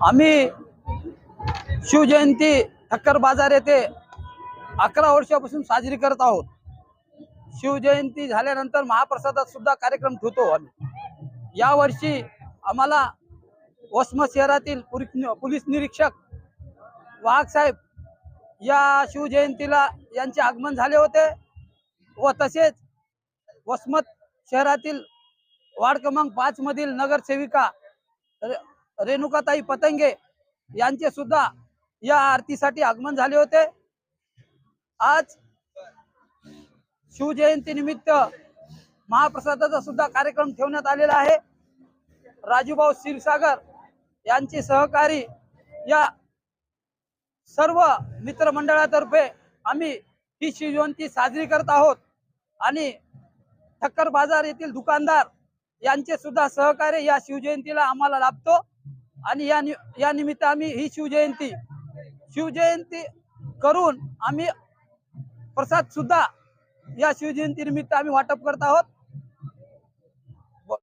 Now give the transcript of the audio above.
आम्ही शिवजयंती ठक्कर बाजार येथे अकरा वर्षापासून साजरी करत आहोत. शिवजयंती झाल्यानंतर महाप्रसादात सुद्धा कार्यक्रम ठेवतो आम्ही. यावर्षी आम्हाला वसमत शहरातील पोलीस निरीक्षक वाघ साहेब या शिवजयंतीला यांचे आगमन झाले होते व तसेच वसमत शहरातील वार्ड क्रमांक पाचमधील नगरसेविका रेणुकाताई पतंगे यांचे सुद्धा या आरतीसाठी आगमन झाले होते. आज शिवजयंती निमित्त महाप्रसादाचा सुद्धा कार्यक्रम ठेवण्यात आलेला आहे. राजूभाऊ क्षीरसागर यांचे सहकारी या सर्व मित्रमंडळातर्फे आम्ही ही शिवजयंती साजरी करत आहोत. आणि ठक्कर बाजार येथील दुकानदार यांचे सुद्धा सहकार्य या शिवजयंतीला आम्हाला लाभतो. आणि या नि या निमित्त आम्ही ही शिवजयंती शिवजयंती करून आम्ही प्रसाद सुद्धा या शिवजयंती निमित्त आम्ही वाटप करत आहोत.